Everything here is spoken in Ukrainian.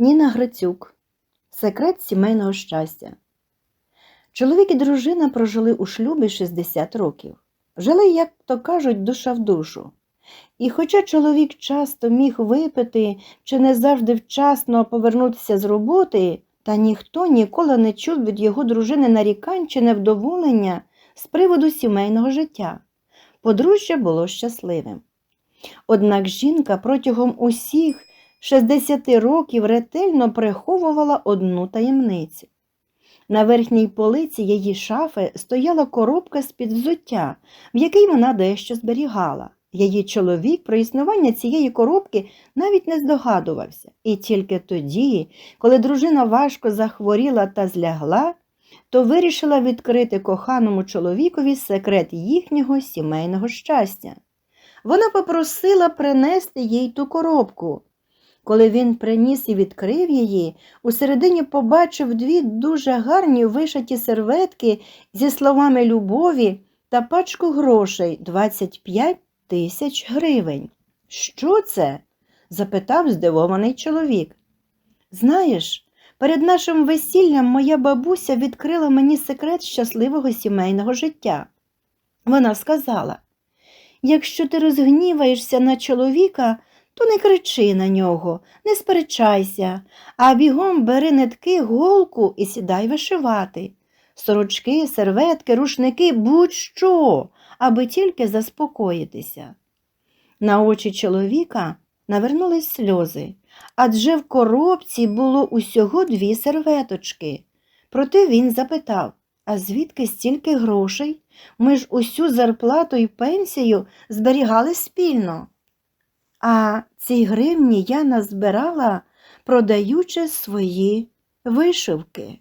Ніна Грицюк. Секрет сімейного щастя. Чоловік і дружина прожили у шлюбі 60 років. Жили, як то кажуть, душа в душу. І хоча чоловік часто міг випити чи не завжди вчасно повернутися з роботи, та ніхто ніколи не чув від його дружини нарікань чи невдоволення з приводу сімейного життя. Подружжя було щасливим. Однак жінка протягом усіх 60 років ретельно приховувала одну таємницю. На верхній полиці її шафи стояла коробка з-під взуття, в якій вона дещо зберігала. Її чоловік про існування цієї коробки навіть не здогадувався, і тільки тоді, коли дружина важко захворіла та злягла, то вирішила відкрити коханому чоловікові секрет їхнього сімейного щастя. Вона попросила принести їй ту коробку. Коли він приніс і відкрив її, усередині побачив дві дуже гарні вишиті серветки зі словами любові та пачку грошей 25 тисяч гривень. Що це? запитав здивований чоловік. Знаєш, перед нашим весіллям моя бабуся відкрила мені секрет щасливого сімейного життя. Вона сказала: якщо ти розгніваєшся на чоловіка, то не кричи на нього, не сперечайся, а бігом бери нитки, голку і сідай вишивати. Сорочки, серветки, рушники, будь-що, аби тільки заспокоїтися. На очі чоловіка навернулись сльози, адже в коробці було усього дві серветочки. Проте він запитав, а звідки стільки грошей? Ми ж усю зарплату і пенсію зберігали спільно. А ці гривні я назбирала, продаючи свої вишивки.